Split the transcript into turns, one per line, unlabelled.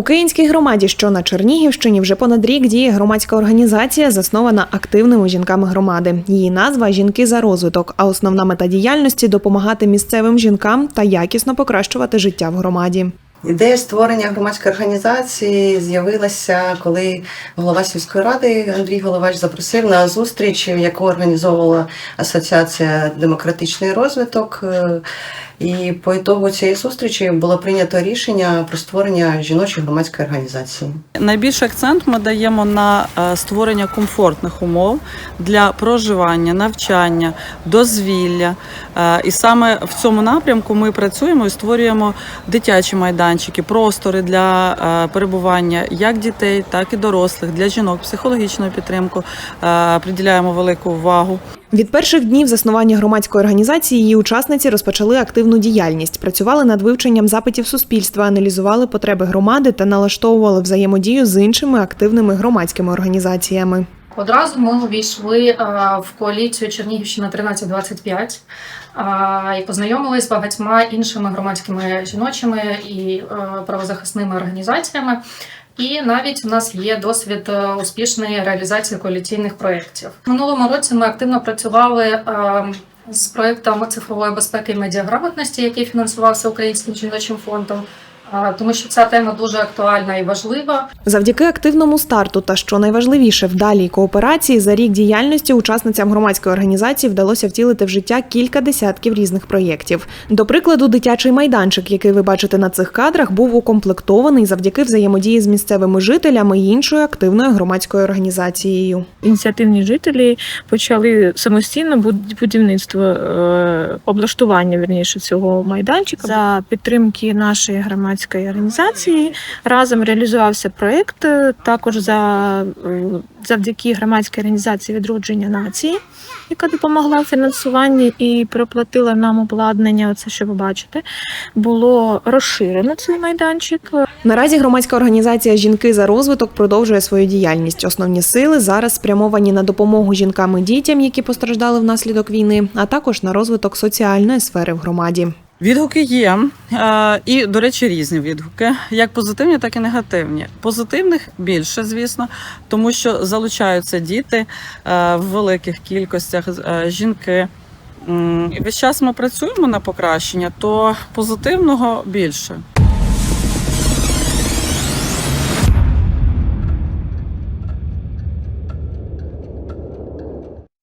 У Київській громаді, що на Чернігівщині, вже понад рік діє громадська організація, заснована активними жінками громади. Її назва Жінки за розвиток. А основна мета діяльності допомагати місцевим жінкам та якісно покращувати життя в громаді.
Ідея створення громадської організації з'явилася, коли голова сільської ради Андрій Головач запросив на зустріч, яку організовувала Асоціація Демократичний розвиток. Е, І по ітогу цієї зустрічі було прийнято рішення про створення жіночої громадської організації.
Найбільший акцент ми даємо на е, створення комфортних умов для проживання, навчання, дозвілля. Е, І саме в цьому напрямку ми працюємо і створюємо дитячі майданчики, простори для е, перебування як дітей, так і дорослих, для жінок, психологічну підтримку. Е, Приділяємо велику увагу.
Від перших днів заснування громадської організації її учасниці розпочали активну діяльність, працювали над вивченням запитів суспільства, аналізували потреби громади та налаштовували взаємодію з іншими активними громадськими організаціями.
Одразу ми увійшли е, в коаліцію Чернігівщина 1325 е, і познайомилися з багатьма іншими громадськими жіночими і е, правозахисними організаціями. І навіть у нас є досвід успішної реалізації коаліційних проєктів. Минулому році ми активно працювали з проєктом цифрової безпеки і медіаграмотності, який фінансувався Українським жіночим фондом, тому що ця тема дуже актуальна і важлива.
Завдяки активному старту та що найважливіше вдалій кооперації за рік діяльності учасницям громадської організації вдалося втілити в життя кілька десятків різних проєктів. До прикладу, дитячий майданчик, який ви бачите на цих кадрах, був укомплектований завдяки взаємодії з місцевими жителями і іншою активною громадською організацією.
ініціативні жителі почали самостійно буд- будівництво е, облаштування вірніше цього майданчика за підтримки нашої громадської організації. Разом реалізувався проект е, також за е, завдяки громадській організації відродження нації, яка допомогла в фінансуванні і проплатила нам обладнання. Оце що ви бачите, було розширено цей майданчик.
Наразі громадська організація Жінки за розвиток продовжує свою діяльність. Основні сили зараз спрямовані на допомогу жінкам і дітям, які постраждали внаслідок війни, а також на розвиток соціальної сфери в громаді.
Відгуки є, е, і, до речі, різні відгуки, як позитивні, так і негативні. Позитивних більше, звісно, тому що залучаються діти е, в великих кількостях, е, жінки. І весь час ми працюємо на покращення, то позитивного більше.